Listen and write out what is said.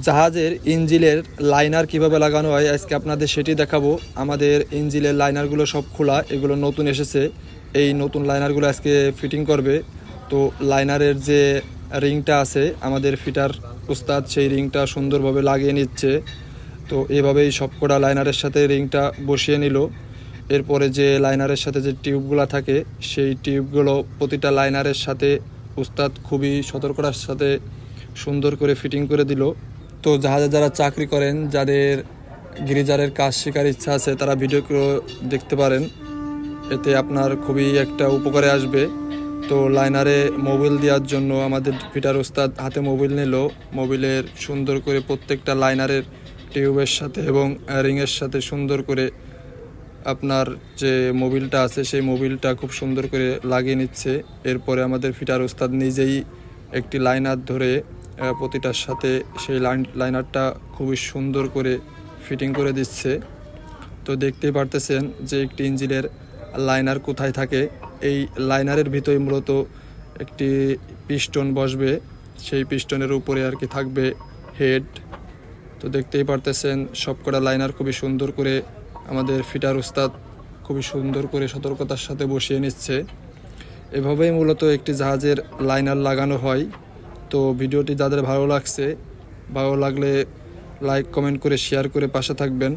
জাহাজের ইঞ্জিলের লাইনার কীভাবে লাগানো হয়, আজকে আপনাদের সেটি দেখাবো। আমাদের ইঞ্জিলের লাইনারগুলো সব খোলা, এগুলো নতুন এসেছে। এই নতুন লাইনারগুলো আজকে ফিটিং করবে। তো লাইনারের যে রিংটা আছে, আমাদের ফিটার উস্তাদ সেই রিংটা সুন্দরভাবে লাগিয়ে নিচ্ছে। তো এভাবেই সবকটা লাইনারের সাথে রিংটা বসিয়ে নিল। এরপরে যে লাইনারের সাথে যে টিউবগুলো থাকে, সেই টিউবগুলো প্রতিটা লাইনারের সাথে উস্তাদ খুবই সতর্কতার সাথে সুন্দর করে ফিটিং করে দিল। তো জাহাজে যারা চাকরি করেন, যাদের গিরিজারের কাজ শেখার ইচ্ছা আছে, তারা ভিডিওগুলো দেখতে পারেন। এতে আপনার খুবই একটা উপকারে আসবে। তো লাইনারে মোবিল দেওয়ার জন্য আমাদের ফিটার ওস্তাদ হাতে মোবিল নিল। মোবিলের সুন্দর করে প্রত্যেকটা লাইনারের টিউবের সাথে এবং রিংয়ের সাথে সুন্দর করে আপনার যে মোবিলটা আছে, সেই মোবিলটা খুব সুন্দর করে লাগিয়ে নিচ্ছে। এরপরে আমাদের ফিটার ওস্তাদ নিজেই একটি লাইনার ধরে প্রতিটার সাথে সেই লাইন, লাইনারটা খুবই সুন্দর করে ফিটিং করে দিচ্ছে। তো দেখতেই পারতেছেন যে একটি ইঞ্জিনের লাইনার কোথায় থাকে। এই লাইনারের ভিতরে মূলত একটি পিস্টন বসবে। সেই পিস্টনের উপরে আর কি থাকবে হেড। তো দেখতেই পারতেছেন সবকটা লাইনার খুবই সুন্দর করে আমাদের ফিটার উস্তাদ খুবই সুন্দর করে সতর্কতার সাথে বসিয়ে নিচ্ছে। এভাবেই মূলত একটি জাহাজের লাইনার লাগানো হয়। তো ভিডিওটি যাদের ভালো লাগছে ভালো লাগলে লাইক কমেন্ট করে শেয়ার করে পাশে থাকবেন।